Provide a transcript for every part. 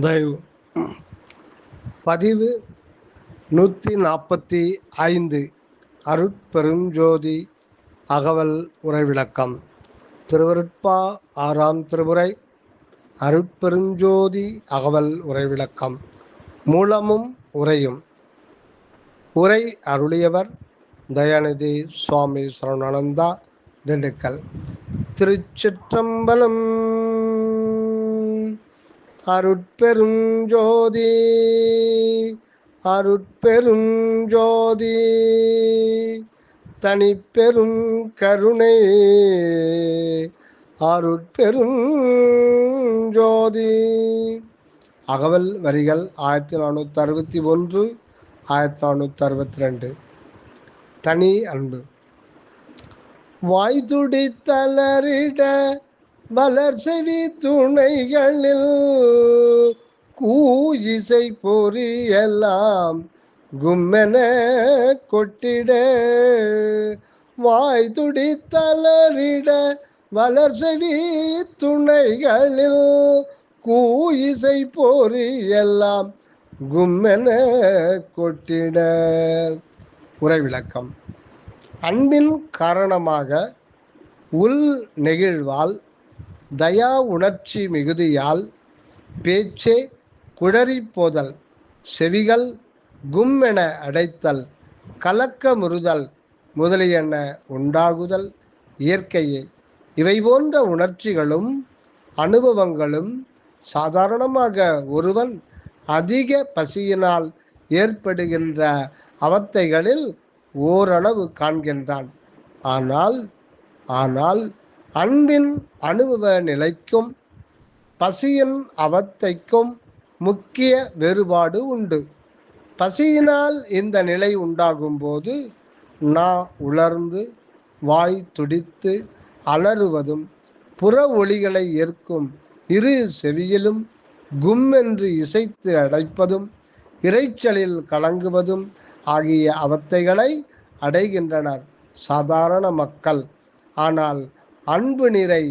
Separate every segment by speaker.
Speaker 1: தயவு. பதிவு நூற்றி நாற்பத்தி ஐந்து. அருட்பெருஞ்சோதி அகவல் உரைவிளக்கம் திருவருட்பா ஆறாம் திருமுறை அருட்பெருஞ்சோதி அகவல் உரைவிளக்கம் மூலமும் உரையும் உரை அருளியவர் தயாநிதி சுவாமி சரவணானந்தா திண்டுக்கல். திருச்சிற்றம்பலம் அருட்பெரும் ஜோதி அருட்பெரும் ஜோதி தனிப்பெரும் கருணை அருட்பெரும் ஜோதி அகவல் வரிகள் ஆயிரத்தி நானூற்றி அறுபத்தி ஒன்று ஆயிரத்தி நானூற்றி அறுபத்தி ரெண்டு தனி அன்பு. வாய்துடி தளரிட வளர் செவி துணைகளில் கூயிசை பொறியெல்லாம் கும்மென கொட்டிட. வாய் துடி தளரிட வளர் செவி துணைகளில் கூயிசை பொறியெல்லாம் கும்மென கொட்டிட. உரை விளக்கம். அன்பின் காரணமாக உள் நெகிழ்வால் தயா உணர்ச்சி மிகுதியால் பேச்சே குழறி போதல் செவிகள் என அடைத்தல் கலக்க முறுதல் முதலியன உண்டாகுதல் இயற்கையே. இவை போன்ற உணர்ச்சிகளும் அனுபவங்களும் சாதாரணமாக ஒருவன் அதிக பசியினால் ஏற்படுகின்ற அவத்தைகளில் ஓரளவு காண்கின்றான். ஆனால் ஆனால் அன்பின் அனுபவ நிலைக்கும் பசியின் அவத்தைக்கும் முக்கிய வேறுபாடு உண்டு. பசியினால் இந்த நிலை உண்டாகும் போது நா உலர்ந்து வாய் துடித்து அலறுவதும் புற ஒளிகளை ஏற்கும் இரு செவியிலும் கும் என்று இசைத்து அடைப்பதும் இறைச்சலில் கலங்குவதும் ஆகிய அவத்தைகளை அடைகின்றனர் சாதாரண மக்கள். ஆனால் அன்பு நிறை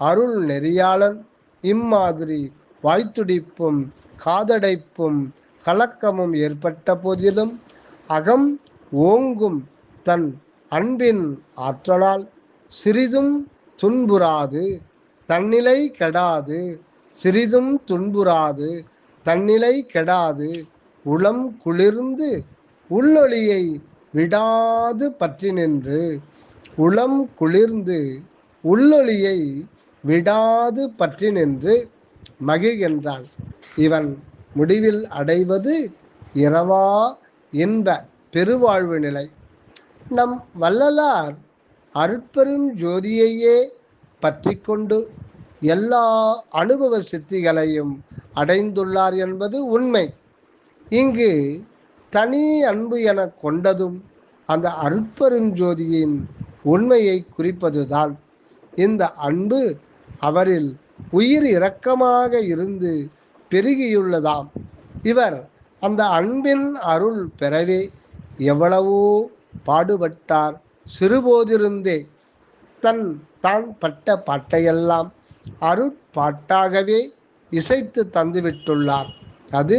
Speaker 1: அருள் நெறியாளன். இம்மாதிரி வாய்த்துடிப்பும் காதடைப்பும் கலக்கமும் ஏற்பட்ட போதிலும் அகம் ஓங்கும் தன் அன்பின் ஆற்றலால் சிறிதும் துன்புறாது தன்னிலை கெடாது சிறிதும் துன்புறாது தன்னிலை கெடாது உளம் குளிர்ந்து உள்ளொளியை விடாது பற்றி நின்று உளம் குளிர்ந்து உள்ளொளியை விடாது பற்றி நின்று மகிழ்கின்றான். இவன் முடிவில் அடைவது இரவா இன்ப பெருவாழ்வு நிலை. நம் வள்ளலார் அருட்பெரும் ஜோதியையே பற்றி கொண்டு எல்லா அனுபவ சித்திகளையும் அடைந்துள்ளார் என்பது உண்மை. இங்கு தனி அன்பு என கொண்டதும் அந்த அருட்பெருஞ்சோதியின் உண்மையை குறிப்பதுதான். இந்த அன்பு அவரில் உயிர் இரக்கமாக இருந்து பெருகியுள்ளதாம். இவர் அந்த அன்பின் அருள் பெறவே எவ்வளவோ பாடுபட்டார். சிறுபோதிருந்தே தன் தான் பட்ட பாட்டையெல்லாம் அருட்பாட்டாகவே இசைத்து தந்துவிட்டுள்ளார். அது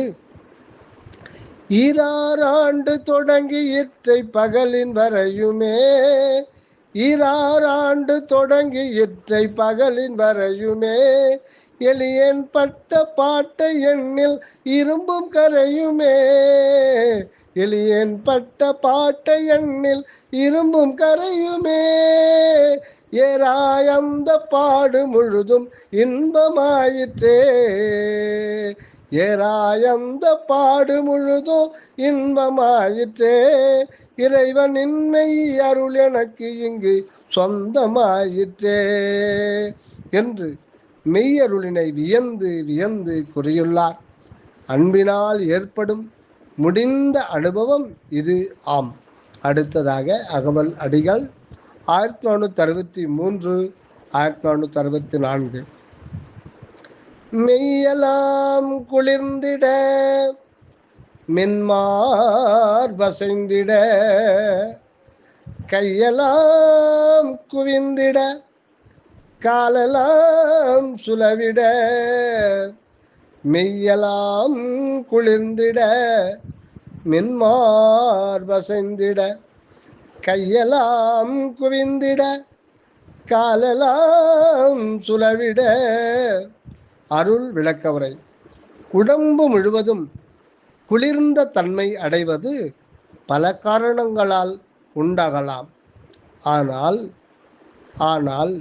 Speaker 1: ஈராறாண்டு தொடங்கி இற்றை பகலின் வரையுமே ஈராறாண்டு தொடங்கி இற்றை பகலின் வரையுமே எளியன் பட்ட பாட்டை எண்ணில் இரும்பும் கரையுமே. எளியன் பட்ட பாட்டை எண்ணில் இரும்பும் கரையுமே. ஏராயந்த பாடு முழுதும் இன்பமாயிற்றே. ஏராயந்த பாடு முழுதும் இன்பமாயிற்றே. இறைவனின்மை அருள் எனக்கு இங்கு சொந்தமாயிற்றே என்று மெய்யருளினை வியந்து வியந்து கூறியுள்ளார். அன்பினால் ஏற்படும் முடிந்த அனுபவம் இது ஆம். அடுத்ததாக அகவல் அடிகள் ஆயிரத்தி நானூற்றி அறுபத்தி மூன்று ஆயிரத்தி நானூற்றி அறுபத்தி நான்கு. மெய்யலாம் குளிர்ந்திட மென்மார் வசைந்திட கையெல்லாம் குவிந்திட காலெல்லாம் சுலவிட மெய்யெல்லாம் குளிர்ந்திட மின்மார் வசைந்திட கையெல்லாம் குவிந்திட காலெல்லாம் சுலவிட அருள் விளக்கவரை. உடம்பு முழுவதும் குளிர்ந்த தன்மை அடைவது பல காரணங்களால் உண்டாகலாம். ஆனால் ஆனால்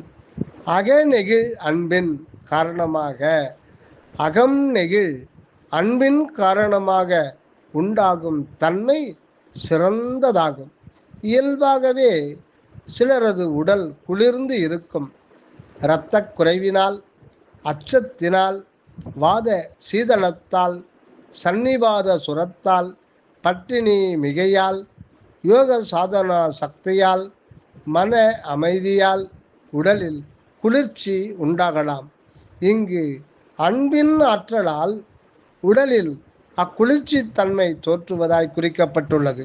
Speaker 1: அகநெகிழ் அன்பின் காரணமாக அகம் நெகிழ் அன்பின் காரணமாக உண்டாகும் தன்மை சிறந்ததாகும். இயல்பாகவே சிலரது உடல் குளிர்ந்து இருக்கும். இரத்தக் குறைவினால் அச்சத்தினால் வாத சீதளத்தால் சன்னிபாத சுரத்தால் பட்டினி மிகையால் யோக சாதனா சக்தியால் மன அமைதியால் உடலில் குளிர்ச்சி உண்டாகலாம். இங்கு அன்பின் ஆற்றலால் உடலில் அக்குளிர்ச்சி தன்மை தோற்றுவதாய் குறிக்கப்பட்டுள்ளது.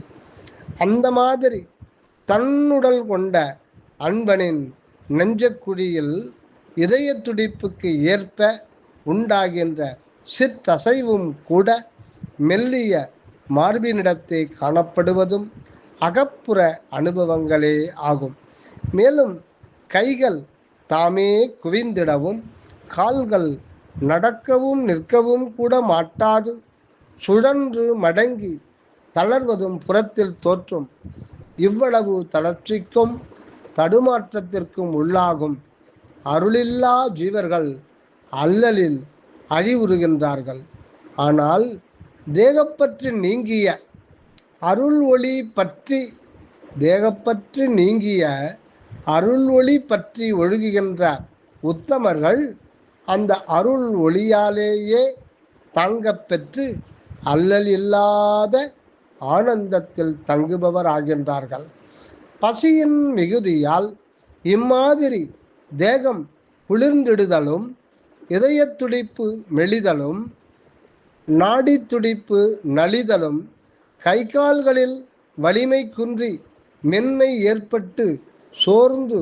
Speaker 1: அந்த மாதிரி தன்னுடல் கொண்ட அன்பனின் நெஞ்சக்குழியில் இதய துடிப்புக்கு ஏற்ப உண்டாகின்ற சிற்றசைவும் கூட மெல்லிய மார்பினிடத்தே காணப்படுவதும் அகப்புற அனுபவங்களே ஆகும். மேலும் கைகள் தாமே குவிந்திடவும் கால்கள் நடக்கவும் நிற்கவும் கூட மாட்டாது. சுழன்று மடங்கி தளர்வதும் புறத்தில் தோற்றும். இவ்வளவு தளர்ச்சிக்கும் தடுமாற்றத்திற்கும் உள்ளாகும். அருளில்லா ஜீவர்கள் அல்லலில் அழிவுறுகின்றார்கள் ஆனால் தேகப்பற்று நீங்கிய அருள் ஒளி பற்றி தேகப்பற்று நீங்கிய அருள் ஒளி பற்றி ஒழுகுகின்ற உத்தமர்கள் அந்த அருள் ஒளியாலேயே தங்கப் பெற்று அல்லல் இல்லாத ஆனந்தத்தில் தங்குபவர் ஆகின்றார்கள் பசியின் மிகுதியால் இம்மாதிரி தேகம் குளிர்ந்திடுதலும் இதய துடிப்பு மெலிதலும் நாடி துடிப்பு நலிதலும் கை கால்களில் வலிமை குன்றி மென்மை ஏற்பட்டு சோர்ந்து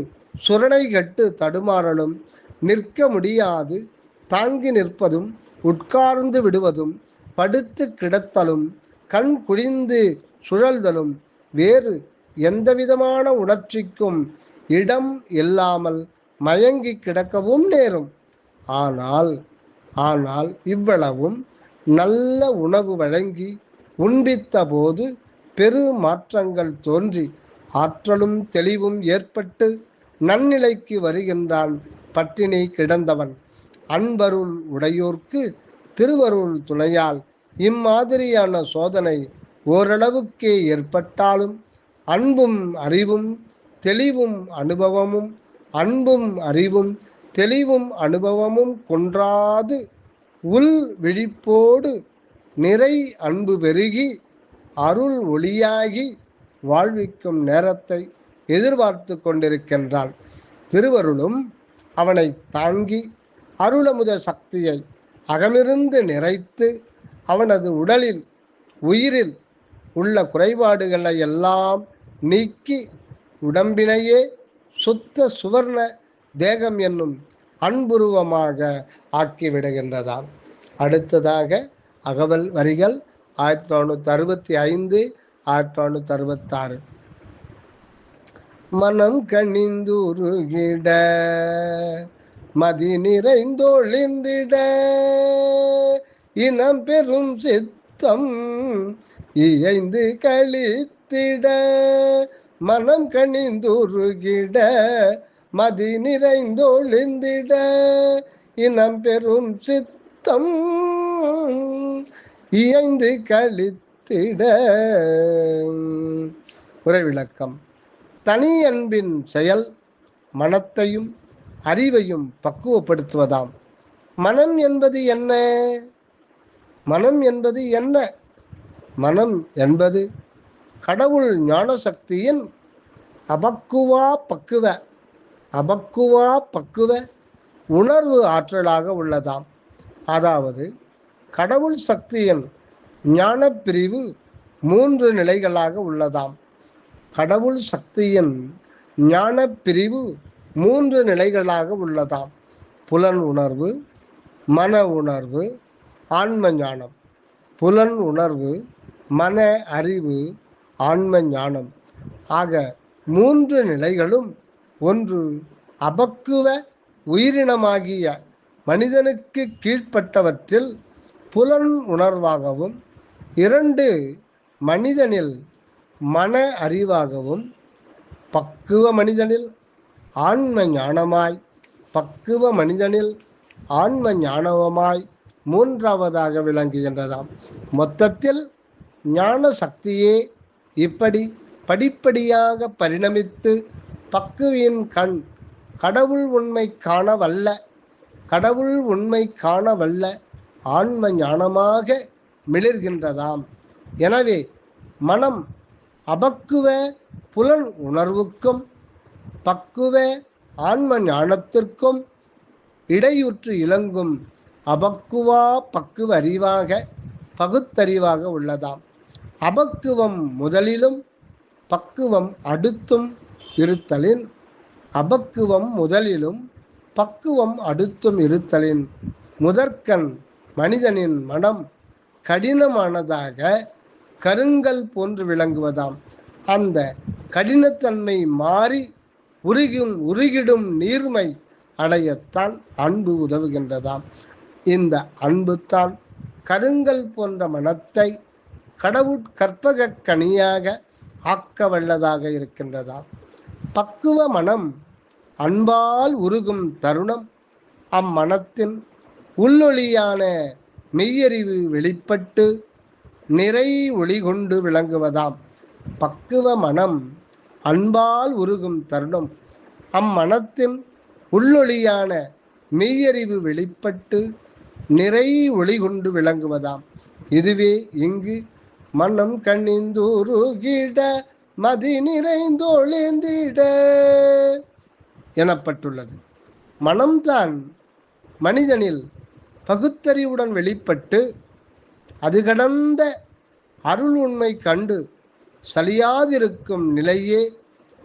Speaker 1: சுரணை கட்டு தடுமாறலும் நிற்க முடியாது தாங்கி நிற்பதும் உட்கார்ந்து விடுவதும் படுத்து கிடத்தலும் கண் குழிந்து சுழல்தலும் வேறு எந்தவிதமான உணர்ச்சிக்கும் இடம் இல்லாமல் மயங்கி கிடக்கவும் நேரும். ஆனால் ஆனால் இவ்வளவும் நல்ல உணவு வழங்கி உண்பித்த போது பெரு மாற்றங்கள் தோன்றி ஆற்றலும் தெளிவும் ஏற்பட்டு நன்னிலைக்கு வருகின்றான் பட்டினி கிடந்தவன். அன்பருள் உடையோர்க்கு திருவருள் துணையால் இம்மாதிரியான சோதனை ஓரளவுக்கே ஏற்பட்டாலும் அன்பும் அறிவும் தெளிவும் அனுபவமும் அன்பும் அறிவும் தெளிவும் அனுபவமும் கொன்றாது உள் விழிப்போடு நிறை அன்பு பெருகி அருள் ஒளியாகி வாழ்விக்கும் நேரத்தை எதிர்பார்த்து கொண்டிருக்கின்றான் திருவருளும் அவனை தாங்கி அருளமுத சக்தியை அகமிருந்து நிறைத்து அவனது உடலில் உயிரில் உள்ள குறைபாடுகளை எல்லாம் நீக்கி உடம்பினையே சுத்த சுவர்ண தேகம் என்னும் அன்புருவமாக ஆக்கிவிடுகின்றதாம். அடுத்ததாக அகவல் வரிகள் ஆயிரத்தி தொள்ளாயிரத்தி அறுபத்தி ஐந்து ஆயிரத்தி தொண்ணூற்றி அறுபத்தாறு. மனம் கணிந்துருகிட மதி நிறைந்தொழிந்திட இனம் பெரும் சித்தம் இயைந்து கழித்திட மனம் கணிந்துருகிட மதி நிறைந்தொழிந்திட இனம் பெரும் சித்தம் இயைந்து கழித்திட உரை விளக்கம். தனி அன்பின் செயல் மனத்தையும் அறிவையும் பக்குவப்படுத்துவதாம். மனம் என்பது என்ன? மனம் என்பது என்ன? மனம் என்பது கடவுள் ஞான சக்தியின் அபக்குவா பக்குவ. அபக்குவா பக்குவ உணர்வு ஆற்றலாக உள்ளதாம். அதாவது கடவுள் சக்தியின் ஞான பிரிவு மூன்று நிலைகளாக உள்ளதாம். கடவுள் சக்தியின் ஞான பிரிவு மூன்று நிலைகளாக உள்ளதாம். புலன் உணர்வு மன உணர்வு ஆன்ம ஞானம். புலன் உணர்வு மன அறிவு ஆன்ம ஞானம். ஆக மூன்று நிலைகளும் ஒன்று அபக்குவ உயிரினமாகிய மனிதனுக்கு கீழ்ப்பட்டவற்றில் புலன் உணர்வாகவும் இரண்டு மனிதனில் மன அறிவாகவும் பக்குவ மனிதனில் ஆன்ம ஞானமாய் பக்குவ மனிதனில் ஆன்ம ஞானவமாய் மூன்றாவதாக விளங்குகின்றதாம். மொத்தத்தில் ஞான சக்தியே இப்படி படிப்படியாக பரிணமித்து பக்குவின் கண் கடவுள் உண்மை காண வல்ல கடவுள் உண்மை காண வல்ல ஆன்ம ஞானமாக மிளிர்கின்றதாம். எனவே மனம் அபக்குவ புலன் உணர்வுக்கும் பக்குவ ஆன்ம ஞானத்திற்கும் இடையுற்று இலங்கும் அபக்குவா பக்குவ அறிவாக பகுத்தறிவாக உள்ளதாம். அபக்குவம் முதலிலும் பக்குவம் அடுத்தும் இருத்தலின் அபக்குவம் முதலிலும் பக்குவம் அடுத்தும் இருத்தலின் முதற்கண் மனிதனின் மனம் கடினமானதாக கருங்கல் போன்று விளங்குவதாம். அந்த கடினத்தன்மை மாறி உருகும் உருகிடும் நீர்மை அடையத்தான் அன்பு உதவுகின்றதாம். இந்த அன்பு தான் கருங்கல் போன்ற மனத்தை கடவுட் கற்பக கனியாக ஆக்க வல்லதாக இருக்கின்றதாம். பக்குவ மனம் அன்பால் உருகும் தருணம். அம்மனத்தின் உள்ளொளியான மெய்யறிவு வெளிப்பட்டு நிறை ஒளி கொண்டு விளங்குவதாம். பக்குவ மனம் அன்பால் உருகும் தருணம். அம்மனத்தின் உள்ளொளியான மெய்யறிவு வெளிப்பட்டு நிறை ஒளி கொண்டு விளங்குவதாம். இதுவே இங்கு மனம் கண்ணிந்தூருகிட மதி நிறைந்தொழிந்திட. எனப்பட்டுள்ளது. மனம்தான் மனிதனில் பகுத்தறிவுடன் வெளிப்பட்டு அது கடந்த அருள் உண்மை கண்டு சலியாதிருக்கும் நிலையே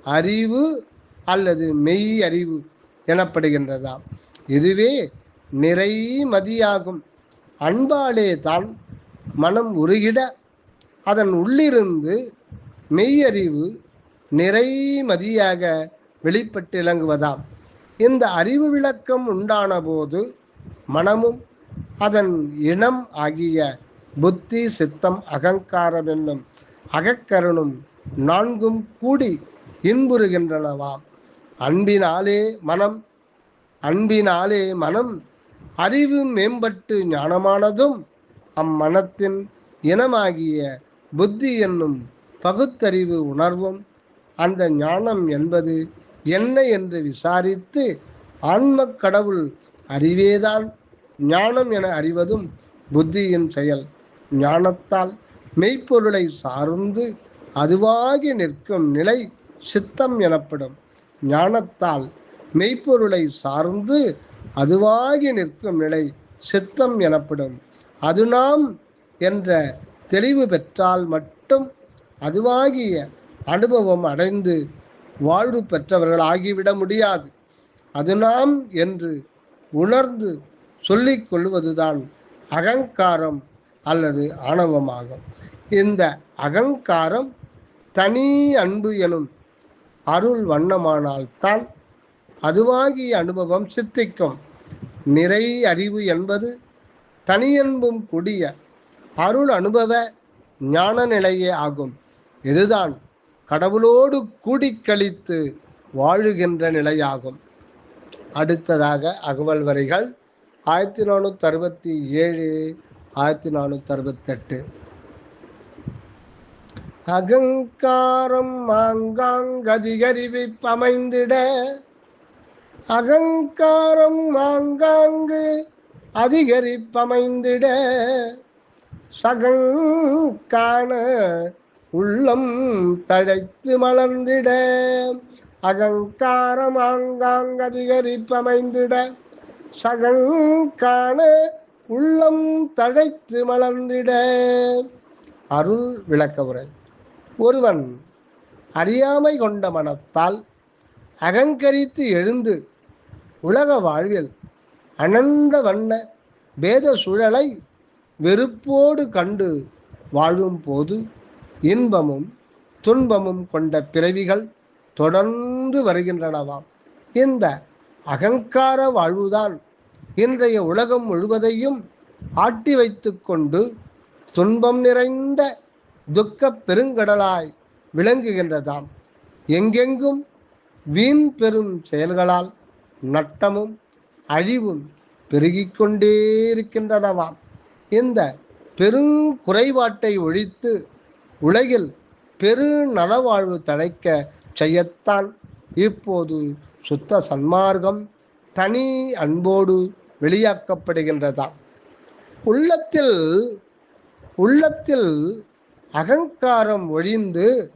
Speaker 1: அறிவு அல்லது மெய் அறிவு எனப்படுகின்றதாம் இதுவே நிறை மதியாகும். அன்பாலே தான் மனம் உருகிட அதன் உள்ளிருந்து மெய்யறிவு நிறைமதியாக வெளிப்பட்டு இலங்குவதாம் இந்த அறிவு விளக்கம் உண்டான போது மனமும் அதன் இனம் ஆகிய புத்தி சித்தம் அகங்காரம் என்னும் அகக்கருணும் நான்கும் கூடி இன்புறுகின்றனவாம். அன்பினாலே மனம் அன்பினாலே மனம் அறிவு மேம்பட்டு ஞானமானதும் அம்மனத்தின் இனமாகிய புத்தி என்னும் பகுத்தறிவு உணர்வும் அந்த ஞானம் என்பது என்ன என்று விசாரித்து ஆன்மக்கடவுள் அறிவேதான். ஞானம் என அறிவதும் புத்தியின் செயல். ஞானத்தால் மெய்ப்பொருளை சார்ந்து அதுவாகி நிற்கும் நிலை சித்தம் எனப்படும். ஞானத்தால் மெய்ப்பொருளை சார்ந்து அதுவாகி நிற்கும் நிலை சித்தம் எனப்படும். அது நாம் என்ற தெளிவு பெற்றால் மட்டும் அதுவாகிய அனுபவம் அடைந்து வாழ்வு பெற்றவர்கள் ஆகிவிட முடியாது. அது நாம் என்று உணர்ந்து சொல்லிக் கொள்வதுதான் அகங்காரம் அல்லது ஆணவமாகும். இந்த அகங்காரம் தனி அன்பு எனும் அருள் வண்ணமானால்தான் அதுவாகிய அனுபவம் சித்திக்கும். நிறை அறிவு என்பது தனியன்பும் கூடிய அருள் அனுபவ ஞான நிலையே ஆகும். இதுதான் கடவுளோடு கூடி கழித்து வாழுகின்ற நிலையாகும். அடுத்ததாக அகவல் வரிகள் ஆயிரத்தி நானூற்றி அறுபத்தி ஏழு ஆயிரத்தி நானூற்றி அறுபத்தெட்டு. அகங்காரம் ஆங்காங்கதிகரிவிப்பமைந்திட அகங்காரம் மாங்காங்கு அதிகரிப்பமைந்திட சகங்கான உள்ளம் தழைத்து மலர்ந்திட அகங்காரம் ஆங்காங்க அதிகரிப்பமைந்திட சகங்கான உள்ளம் தழைத்து மலர்ந்திட. அருள் விளக்க உரை. ஒருவன் அறியாமை கொண்ட மனத்தால் அகங்கரித்து எழுந்து உலக வாழ்வில் அனந்த வண்ண பேத சுழலை வெறுப்போடு கண்டு வாழும் போது இன்பமும் துன்பமும் கொண்ட பிறவிகள் தொடர்ந்து வருகின்றனவாம் இந்த அகங்கார வாழ்வுதான் இன்றைய உலகம் முழுவதையும் ஆட்டி வைத்து கொண்டு துன்பம் நிறைந்த துக்க பெருங்கடலாய் விளங்குகின்றதாம். எங்கெங்கும் வீண் பெரும் செயல்களால் நட்டமும் அழிவும் பெருகிக் கொண்டே இருக்கின்றனவாம். இந்த பெருங்குறைபாட்டை ஒழித்து உலகில் பெரு நலவாழ்வு தழைக்க செய்யத்தான் இப்போது சுத்த சன்மார்க்கம் தனி அன்போடு வெளியாக்கப்படுகின்றதாம் உள்ளத்தில் உள்ளத்தில் அகங்காரம் ஒழிந்து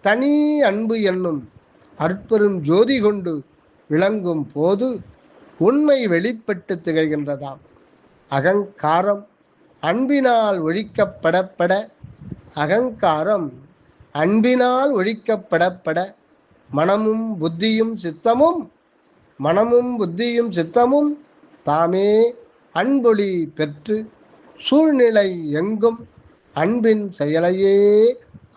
Speaker 1: தனி அன்பு என்னும் அற்பெரும் ஜோதி கொண்டு விளங்கும் போது உண்மை வெளிப்பட்டு திகழ்கின்றதாம். அகங்காரம் அன்பினால் ஒழிக்கப்படப்பட அகங்காரம் அன்பினால் ஒழிக்கப்படப்பட மனமும் புத்தியும் சித்தமும் மனமும் புத்தியும் சித்தமும் தாமே அன்பொளி பெற்று சூழ்நிலை எங்கும் அன்பின் செயலையே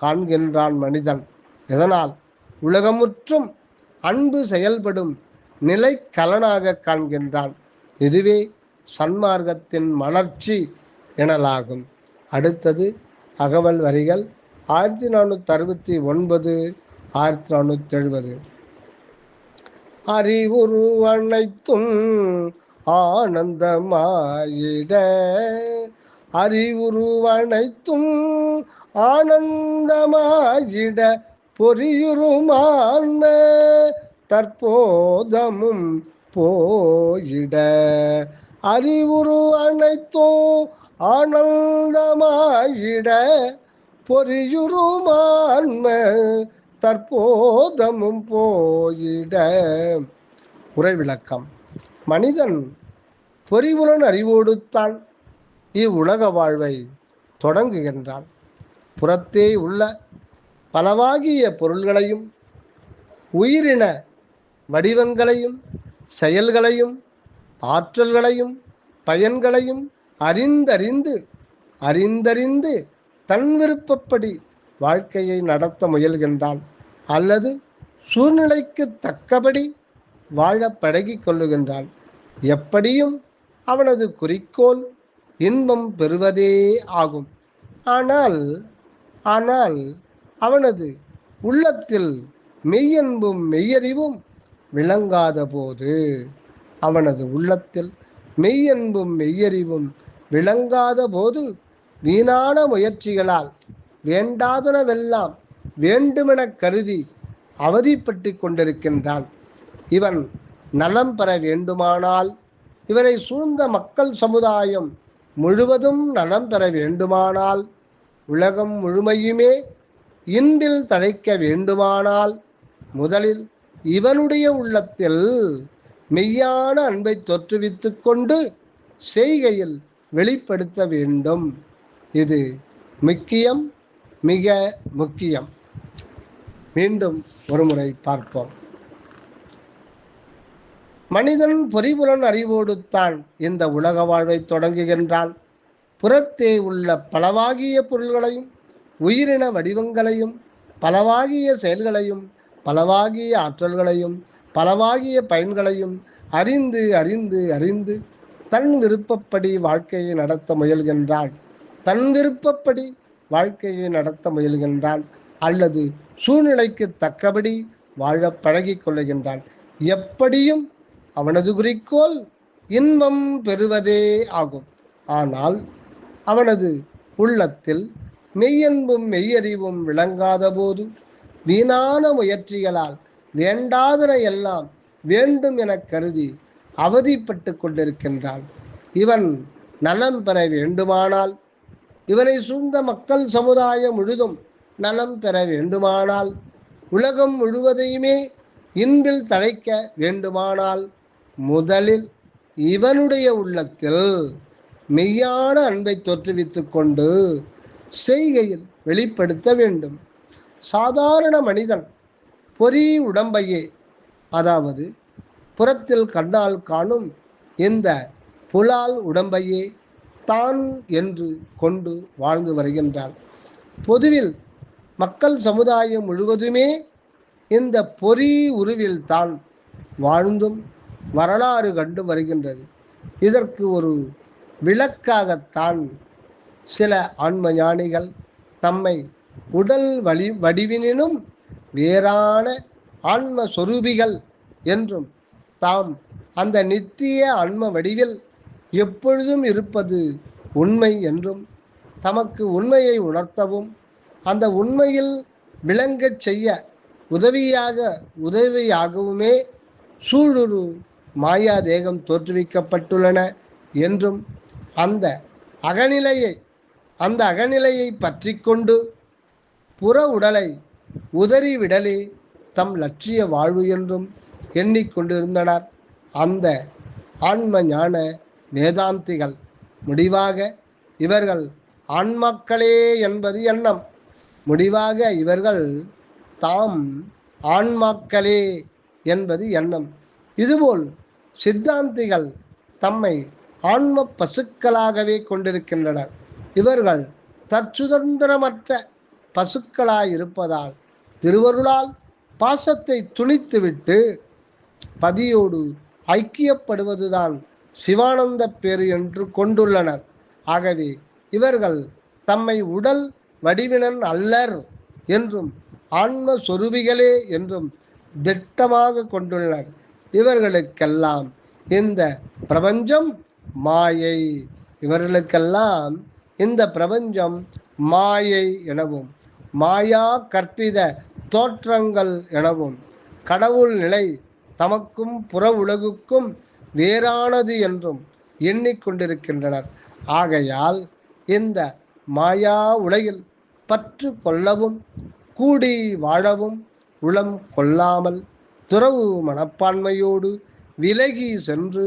Speaker 1: காண்கின்றான் மனிதன். இதனால் உலகமுற்றும் அன்பு செயல்படும் நிலை கலனாக காண்கின்றான். இதுவே சன்மார்க்கத்தின் மலர்ச்சி எனலாகும். அடுத்தது அகவல் வரிகள் ஆயிரத்தி நானூற்றி அறுபத்தி ஒன்பது ஆயிரத்தி நானூற்றி எழுபது. அறிவுரு அனைத்தும் ஆனந்தமாயிட. அறிவுருவனைத்தும் ஆனந்தமாயிட. பொறியுருமான தற்போதமும் போயிட. அறிவுரு அனைத்தும் ஆனந்தமாயிட பொறியுருமான்ம தற்போதமும் போயிட. உரை விளக்கம் மனிதன் பொறிவுடன் அறிவோடுத்தான் இவ்வுலக வாழ்வை தொடங்குகின்றான். புறத்தே உள்ள பலவாகிய பொருள்களையும் உயிரின வடிவங்களையும் செயல்களையும் ஆற்றல்களையும் பயன்களையும் அறிந்தறிந்து அறிந்தறிந்து தன் விருப்பப்படி வாழ்க்கையை நடத்த முயல்கின்றான் அல்லது சூழ்நிலைக்கு தக்கபடி வாழ பழகி கொள்ளுகின்றான். எப்படியும் அவனது குறிக்கோள் இன்பம் பெறுவதே ஆகும். ஆனால் ஆனால் அவனது உள்ளத்தில் மெய்யன்பும் மெய்யறிவும் விளங்காத போது அவனது உள்ளத்தில் மெய்யன்பும் மெய்யறிவும் விளங்காத போது வீணான முயற்சிகளால் வேண்டாதனவெல்லாம் வேண்டுமெனக் கருதி அவதிப்பட்டு கொண்டிருக்கின்றான். இவன் நலம் பெற வேண்டுமானால் இவரை சூழ்ந்த மக்கள் சமுதாயம் முழுவதும் நலம் பெற வேண்டுமானால் உலகம் முழுமையுமே இன்பில் தழைக்க வேண்டுமானால் முதலில் இவனுடைய உள்ளத்தில் மெய்யான அன்பை தொற்றுவித்துக் கொண்டு செய்கையில் வெளிப்படுத்த வேண்டும். இது முக்கியம் மிக முக்கியம். மீண்டும் ஒருமுறை பார்ப்போம். மனிதன் பொறிபுலன் அறிவோடுத்தான் இந்த உலக வாழ்வை தொடங்குகின்றான். புறத்தே உள்ள பலவாகிய பொருள்களையும் உயிரின வடிவங்களையும் பலவாகிய செயல்களையும் பலவாகிய ஆற்றல்களையும் பலவாகிய பயன்களையும் அறிந்து அறிந்து அறிந்து தன் விருப்பப்படி வாழ்க்கையை நடத்த முயல்கின்றான் தன் விருப்பப்படி வாழ்க்கையை நடத்த முயல்கின்றான் அல்லது சூழ்நிலைக்கு தக்கபடி வாழ பழகி கொள்ளுகின்றான் எப்படியும் அவனது குறிக்கோள் இன்பம் பெறுவதே ஆகும். ஆனால் அவனது உள்ளத்தில் மெய்யன்பும் மெய்யறிவும் விளங்காத போது வீணான முயற்சிகளால் வேண்டாதன எல்லாம் வேண்டும் என கருதி அவதிப்பட்டு கொண்டிருக்கின்றான். இவன் நலம் பெற வேண்டுமானால் இவனை சூழ்ந்த மக்கள் சமுதாயம் முழுதும் நலம் பெற வேண்டுமானால் உலகம் முழுவதையுமே இன்பில் தழைக்க வேண்டுமானால் முதலில் இவனுடைய உள்ளத்தில் மெய்யான அன்பை தோற்றுவித்து கொண்டு செய்கையில் வெளிப்படுத்த வேண்டும். சாதாரண மனிதன் பொறி உடம்பையே அதாவது புறத்தில் கண்ணால் காணும் இந்த புலால் உடம்பையே தான் என்று கொண்டு வாழ்ந்து வருகின்றான். பொதுவில் மக்கள் சமுதாயம் முழுவதுமே இந்த பொறி உருவில் தான் வாழ்ந்தும் வரலாறு கண்டு வருகின்றது. இதற்கு ஒரு விளக்காகத்தான் சில ஆன்ம ஞானிகள் தம்மை உடல் வழி வடிவினும் வேறான ஆன்ம சொரூபிகள் என்றும் தாம் அந்த நித்திய அன்ம வடிவில் எப்பொழுதும் இருப்பது உண்மை என்றும் தமக்கு உண்மையை உணர்த்தவும் அந்த உண்மையில் விளங்கச் செய்ய உதவியாக உதவியாகவுமே சூழுரு மாயா தேகம் தோற்றுவிக்கப்பட்டுள்ளன என்றும் அந்த அகநிலையை அந்த அகநிலையை பற்றி கொண்டு புற உடலை உதறிவிடலே தம் லட்சிய வாழ்வு என்றும் எண்ணிக்கொண்டிருந்தனர் அந்த ஆன்ம ஞான வேதாந்திகள் முடிவாக இவர்கள் ஆன்மாக்களே என்பது எண்ணம். முடிவாக இவர்கள் தாம் ஆன்மாக்களே என்பது எண்ணம். இதுபோல் சித்தாந்திகள் தம்மை ஆன்ம பசுக்களாகவே கொண்டிருக்கின்றனர். இவர்கள் தற்சுதந்திரமற்ற பசுக்களாயிருப்பதால் திருவருளால் பாசத்தை துணித்துவிட்டு பதியோடு ஐக்கியப்படுவதுதான் சிவானந்த பேரு என்று கொண்டுள்ளனர். ஆகவே இவர்கள் தம்மை உடல் வடிவினன் அல்லர் என்றும் ஆன்ம சொருபிகளே என்றும் திட்டமாக கொண்டுள்ளனர். இவர்களுக்கெல்லாம் இந்த பிரபஞ்சம் மாயை. இவர்களுக்கெல்லாம் இந்த பிரபஞ்சம் மாயை எனவும் மாயா கற்பித தோற்றங்கள் எனவும் கடவுள் நிலை தமக்கும் புற உலகுக்கும் வேறானது என்றும் எண்ணிக்கொண்டிருக்கின்றனர். ஆகையால் இந்த மாயா உலகில் பற்று கொள்ளவும் கூடி வாழவும் உளம் கொள்ளாமல் துறவு மனப்பான்மையோடு விலகி சென்று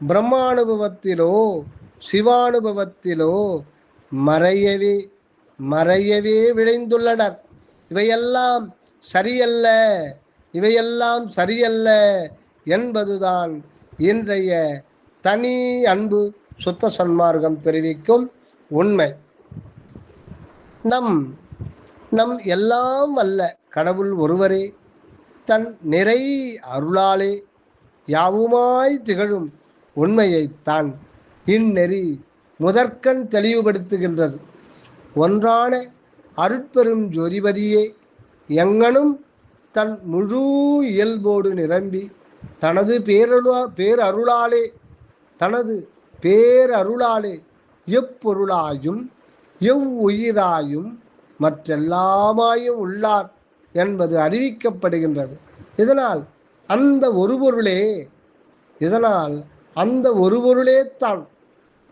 Speaker 1: பிரம்மானுபவத்திலோ சிவானுபவத்திலோ மறையவே மறையவே விளைந்துள்ளனர் இவையெல்லாம் சரியல்ல. இவையெல்லாம் சரியல்ல என்பதுதான் இன்றைய தனி அன்பு சுத்த சன்மார்க்கம் தெரிவிக்கும் உண்மை. நம் நம் எல்லாம் அல்ல கடவுள் ஒருவரே தன் நிறை அருளாலே யாவுமாய் திகழும் உண்மையைத்தான் இந்நெறி முதற்கண் தெளிவுபடுத்துகின்றது. ஒன்றான அருட்பெரும் ஜோதிபதியே எங்கனும் தன் முழு இயல்போடு நிரம்பி தனது பேரருளா பேரருளாலே தனது பேரருளாலே எப்பொருளாயும் எவ்வுயிராயும் மற்றெல்லாமாயும் உள்ளார் என்பது அறிவிக்கப்படுகின்றது. இதனால் அந்த ஒரு பொருளே இதனால் அந்த ஒரு பொருளே தான்.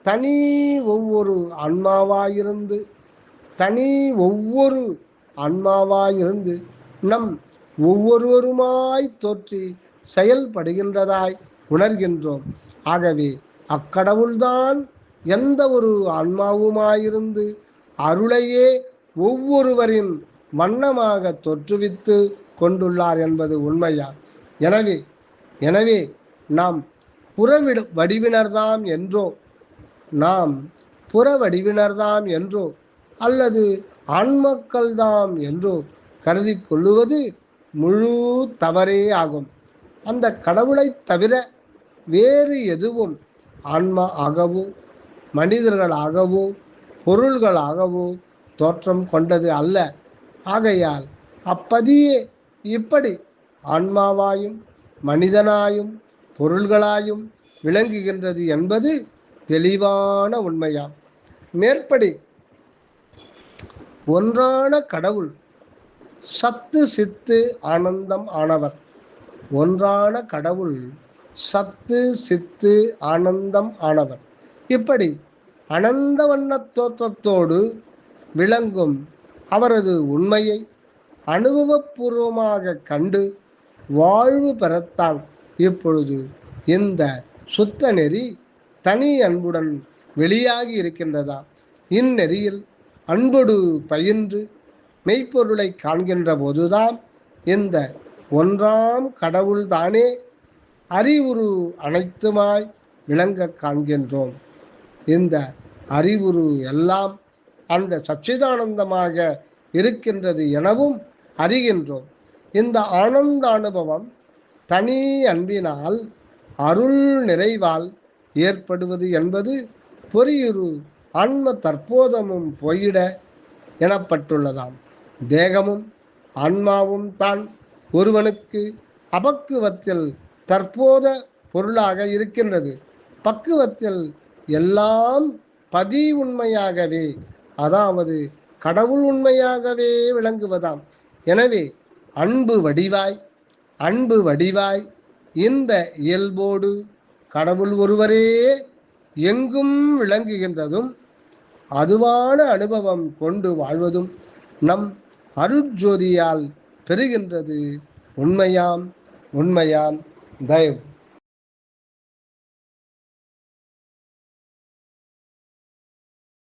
Speaker 1: தனி ஒவ்வொரு அன்மாவாயிருந்து தனி ஒவ்வொரு அன்மாவாயிருந்து நம் ஒவ்வொருவருமாய் தோற்றி செயல்படுகின்றதாய் உணர்கின்றோம். ஆகவே அக்கடவுள்தான் எந்த ஒரு ஆன்மாவுமாயிருந்து அருளையே ஒவ்வொருவரின் வண்ணமாக தோற்றுவித்து கொண்டுள்ளார் என்பது உண்மையா? எனவே எனவே நாம் புறவிட வடிவினர்தாம் என்றோ நாம் புற வடிவினர்தாம் என்றோ அல்லது ஆண்மக்கள்தாம் என்றோ கருதி கொள்ளுவது முழு தவறே ஆகும். அந்த கடவுளைத் தவிர வேறு எதுவும் ஆன்மா ஆகவோ மனிதர்களாகவோ பொருள்களாகவோ தோற்றம் கொண்டது அல்ல. ஆகையால் அப்பதியே இப்படி ஆன்மாவாயும் மனிதனாயும் பொருள்களாயும் விளங்குகின்றது என்பது தெளிவான உண்மையாம். மேற்படி ஒன்றான கடவுள் சத்து சித்து ஆனந்தம் ஆனவர். ஒன்றான கடவுள் சத்து சித்து ஆனந்தம் ஆனவர். இப்படி அனந்த வண்ண தோற்றத்தோடு விளங்கும் அவரது உண்மையை அனுபவபூர்வமாக கண்டு வாழ்வு பெறத்தான் இப்பொழுது இந்த சுத்த நெறி தனி அன்புடன் வெளியாகி இருக்கின்றதா? இந்நெறியில் அன்போடு பயின்று மெய்ப்பொருளை காண்கின்ற போதுதான் இந்த ஒன்றாம் கடவுள் தானே அறிவுரு அனைத்துமாய் விளங்க காண்கின்றோம். இந்த அறிவுரு எல்லாம் அந்த சச்சிதானந்தமாக இருக்கின்றது எனவும் அறிகின்றோம். இந்த ஆனந்த அனுபவம் தனி அன்பினால் அருள் நிறைவால் ஏற்படுவது என்பது பொறியுரு ஆன்ம தற்போதமும் போயிட எனப்பட்டுள்ளதாம். தேகமும் ஆன்மாவும் தான் ஒருவனுக்கு அபக்குவத்தில் தற்போத பொருளாக இருக்கின்றது. பக்குவத்தில் எல்லாம் பதி உண்மையாகவே அதாவது கடவுள் உண்மையாகவே விளங்குவதாம். எனவே அன்பு வடிவாய் அன்பு வடிவாய் இந்த இயல்போடு கடவுள் ஒருவரே எங்கும் விளங்குகின்றதும் அதுவான அனுபவம் கொண்டு வாழ்வதும் நம் அருட்ஜோதியால் பெறுகின்றது. உண்மையாம் உண்மையாம் தயவு.